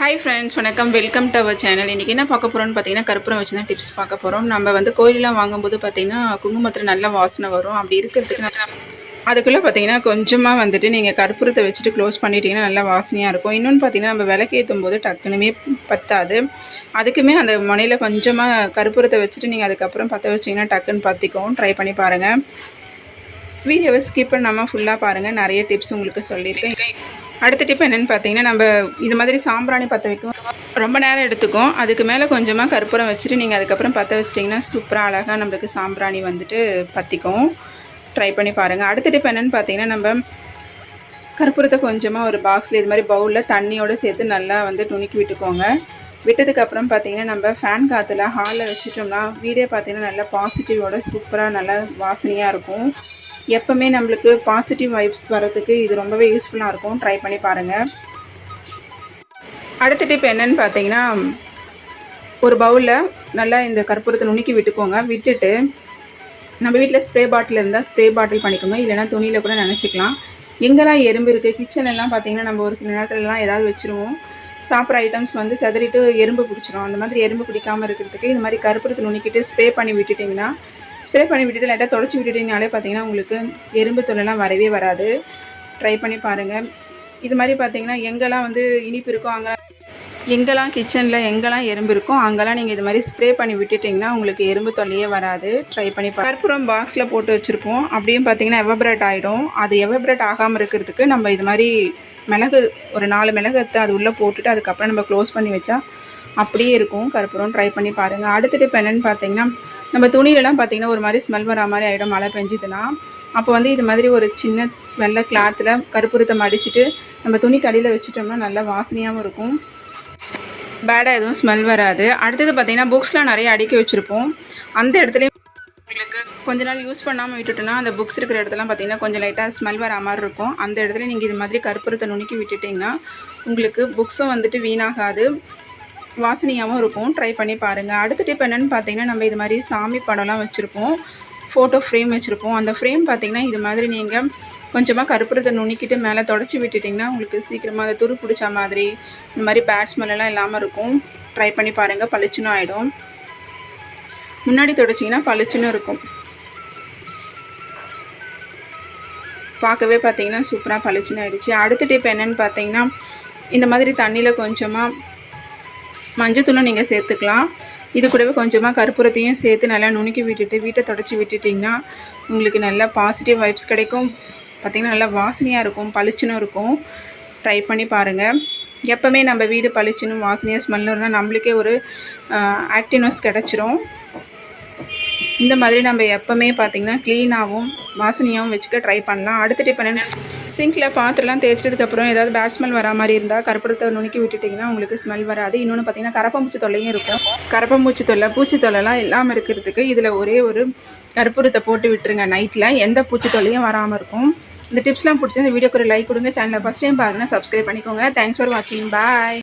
Hi friends வணக்கம். Welcome to our channel இன்றைக்கி என்ன பார்க்க போகிறோம்னு பார்த்தீங்கன்னா கற்பூரம் வச்சு தான் டிப்ஸ் பார்க்க போகிறோம் நம்ம வந்து கோயிலெலாம் வாங்கும்போது பார்த்தீங்கன்னா குங்குமத்தில் நல்ல வாசனை வரும். அப்படி இருக்கிறதுக்கு அதுக்குள்ளே பார்த்தீங்கன்னா கொஞ்சமாக வந்துட்டு நீங்கள் கற்பூரத்தை வச்சுட்டு க்ளோஸ் பண்ணிட்டீங்கன்னா நல்லா வாசனையாக இருக்கும். இன்னொன்று பார்த்தீங்கன்னா நம்ம விளக்கேற்றும் போது டக்குனுமே பத்தாது. அதுக்குமே அந்த முனையில் கொஞ்சமாக கற்பூரத்தை வச்சுட்டு நீங்கள் அதுக்கப்புறம் பற்ற வச்சிங்கன்னா டக்குன்னு பற்றிக்கும் ட்ரை பண்ணி பாருங்கள் வீடியோவை ஸ்கிப் பண்ணாமல் ஃபுல்லாக பாருங்கள் நிறைய டிப்ஸ் உங்களுக்கு சொல்லியிருக்கேன். அடுத்த டிப் என்னென்னு பார்த்தீங்கன்னா நம்ம இது மாதிரி சாம்பிராணி பற்ற வைக்கும். ரொம்ப நேரம் எடுத்துக்கும். அதுக்கு மேலே கொஞ்சமாக கற்பூரம் வச்சுட்டு நீங்கள் அதுக்கப்புறம் பற்ற வச்சிட்டிங்கன்னா சூப்பராக அழகாக நம்மளுக்கு சாம்பிராணி வந்துட்டு பற்றிக்கும் ட்ரை பண்ணி பாருங்கள் அடுத்த டிப் என்னென்னு பார்த்தீங்கன்னா நம்ம கற்பூரத்தை கொஞ்சமாக ஒரு பாக்ஸில் இது மாதிரி பவுலில் தண்ணியோடு சேர்த்து நல்லா வந்து துணிக்கி விட்டுக்கோங்க. விட்டதுக்கப்புறம் பார்த்தீங்கன்னா நம்ம ஃபேன் காற்றுல ஹாலில் வச்சுட்டோம்னா வீடே பார்த்தீங்கன்னா நல்லா பாசிட்டிவோட சூப்பராக நல்லா வாசனையாக இருக்கும். எப்போவுமே நம்மளுக்கு பாசிட்டிவ் வைப்ஸ் வரதுக்கு இது ரொம்பவே யூஸ்ஃபுல்லாக இருக்கும். ட்ரை பண்ணி பாருங்கள் அடுத்த டிப் என்னன்னு பார்த்தீங்கன்னா ஒரு பவுலில் நல்லா இந்த கற்பூரத்தை நுணுக்கி விட்டுக்கோங்க. விட்டுட்டு நம்ம வீட்டில் ஸ்ப்ரே பாட்டில் இருந்தால் ஸ்ப்ரே பாட்டில் பண்ணிக்கோங்க. இல்லைனா துணியில் கூட நினச்சிக்கலாம். எங்கெல்லாம் எறும்பு இருக்குது கிச்சன் எல்லாம் பார்த்தீங்கன்னா நம்ம ஒரு சில நேரத்துலலாம் ஏதாவது வச்சுருவோம். சாப்பிட்ற ஐட்டம்ஸ் வந்து செதறிட்டு எறும்பு பிடிச்சிரும். அந்த மாதிரி எறும்பு பிடிக்காமல் இருக்கிறதுக்கு இது மாதிரி கற்பூரத்தை நுணுக்கிட்டு ஸ்ப்ரே பண்ணி விட்டுட்டிங்கன்னா ஸ்ப்ரே பண்ணி விட்டுட்டு லைட்டாக தொடச்சி விட்டுட்டிங்கனாலே பார்த்தீங்கன்னா உங்களுக்கு எறும்பு தொல்லைலாம் வரவே வராது. ட்ரை பண்ணி பாருங்கள் இது மாதிரி பார்த்தீங்கன்னா எங்கெல்லாம் வந்து இனிப்பு இருக்கோ அங்கே எங்கெல்லாம் கிச்சனில் எங்கெல்லாம் எறும்பு இருக்கோ அங்கெல்லாம் நீங்கள் இது மாதிரி ஸ்ப்ரே பண்ணி விட்டுட்டிங்கன்னா உங்களுக்கு எறும்பு தொல்லையே வராது. ட்ரை பண்ணி பா கற்பூரம் பாக்ஸில் போட்டு வச்சுருப்போம். அப்படியும் பார்த்தீங்கன்னா எவப்ரேட் ஆகிடும் அது எவப்ரேட் ஆகாமல் இருக்கிறதுக்கு நம்ம இது மாதிரி மிளகு ஒரு நாலு மிளகு எடுத்து அது உள்ளே போட்டுட்டு அதுக்கப்புறம் நம்ம க்ளோஸ் பண்ணி வச்சா அப்படியே இருக்கும். கற்பூரம் ட்ரை பண்ணி பாருங்கள் அடுத்த டிப் என்னென்னு பார்த்தீங்கன்னா நம்ம துணியிலலாம் பார்த்தீங்கன்னா ஒரு மாதிரி ஸ்மெல் வரா மாதிரி ஆகிடும் மழை பெஞ்சுதுன்னா. அப்போ வந்து இது மாதிரி ஒரு சின்ன வெள்ளை கிளாத்தில் கருப்புரத்தை மடிச்சுட்டு நம்ம துணி கடியில் வச்சுட்டோம்னா நல்லா வாசனையாகவும் இருக்கும். பேடாக எதுவும் ஸ்மெல் வராது. அடுத்தது பார்த்தீங்கன்னா புக்ஸ்லாம் நிறைய அடுக்கி வச்சுருப்போம். அந்த இடத்துலையும் உங்களுக்கு கொஞ்ச நாள் யூஸ் பண்ணாமல் விட்டுட்டோன்னா அந்த புக்ஸ் இருக்கிற இடத்துலாம் பார்த்தீங்கன்னா கொஞ்சம் லைட்டாக ஸ்மெல் வர மாதிரி இருக்கும். அந்த இடத்துல நீங்கள் இது மாதிரி கற்பூரத்தை நுணுக்கி விட்டுட்டிங்கன்னா உங்களுக்கு புக்ஸும் வந்துட்டு வீணாகாது. வாசனையாகவும் இருக்கும். ட்ரை பண்ணி பாருங்கள் அடுத்த டிப் என்னென்னு பார்த்தீங்கன்னா நம்ம இது மாதிரி சாமி படம்லாம் வச்சுருப்போம். ஃபோட்டோ ஃப்ரேம் வச்சுருப்போம். அந்த ஃப்ரேம் பார்த்திங்கன்னா இது மாதிரி நீங்கள் கொஞ்சமாக கருப்புறத்தை நுணுக்கிட்டு மேலே தொடச்சி விட்டுட்டிங்கன்னா உங்களுக்கு சீக்கிரமாக அந்த துரு பிடிச்ச மாதிரி இந்த மாதிரி பேட் ஸ்மெல்லாம் இல்லாமல் இருக்கும். ட்ரை பண்ணி பாருங்கள் பளிச்சுன்னு ஆகிடும் முன்னாடி தொடச்சிங்கன்னா பளிச்சுன்னு இருக்கும். பார்க்கவே பார்த்தீங்கன்னா சூப்பராக பளிச்சுன்னு ஆகிடுச்சு அடுத்த டிப் என்னென்னு பார்த்தீங்கன்னா இந்த மாதிரி தண்ணியில் கொஞ்சமாக மஞ்சத்தூளும் நீங்கள் சேர்த்துக்கலாம். இது கூடவே கொஞ்சமாக கற்பூரத்தையும் சேர்த்து நல்லா நுணுக்கி விட்டுட்டு வீட்டை தொடச்சி விட்டுட்டிங்கன்னா உங்களுக்கு நல்லா பாசிட்டிவ் வைப்ஸ் கிடைக்கும். பார்த்திங்கன்னா நல்லா வாசனையாக இருக்கும் பளிச்சுன்னு இருக்கும். ட்ரை பண்ணி பாருங்கள் எப்போவுமே நம்ம வீடு பளிச்சுன்னு வாசனையாக ஸ்மெல்லும் இருந்தால் நம்மளுக்கே ஒரு ஆக்டிவ்னஸ் கிடச்சிரும். இந்த மாதிரி நம்ம எப்போவுமே பார்த்திங்கன்னா க்ளீனாகவும் வாசனையாகவும் வச்சுக்க ட்ரை பண்ணலாம். அடுத்த டிப் என்னென்ன சிங்கில் பாத்திரம்லாம் தேய்ச்சதுக்கப்புறம் ஏதாவது பேட் ஸ்மெல் வரா மாதிரி இருந்தால் கருப்படத்தை நுணுக்கி விட்டுட்டிங்கன்னா உங்களுக்கு ஸ்மெல் வராது. இன்னொன்று பார்த்தீங்கன்னா கரப்பம்பூச்சி தொல்லையும் இருக்கும். கரப்பம்பூச்சி தொல்லை பூச்சி தொல்லைலாம் இல்லாமல் இருக்கிறதுக்கு இதில் ஒரே ஒரு கற்பூரத்தை போட்டு விட்டுருங்க நைட்டில் எந்த பூச்சி தொல்லையும் வராமல் இருக்கும். இந்த டிப்ஸ்லாம் பிடிச்சி இந்த வீடியோக்கு ஒரு லைக் கொடுங்க. சேனலை ஃபஸ்ட் டைம் பாருங்கன்னா சப்ஸ்கிரைப் பண்ணிக்கோங்க. தேங்க்ஸ் ஃபார் வாட்சிங் பாய்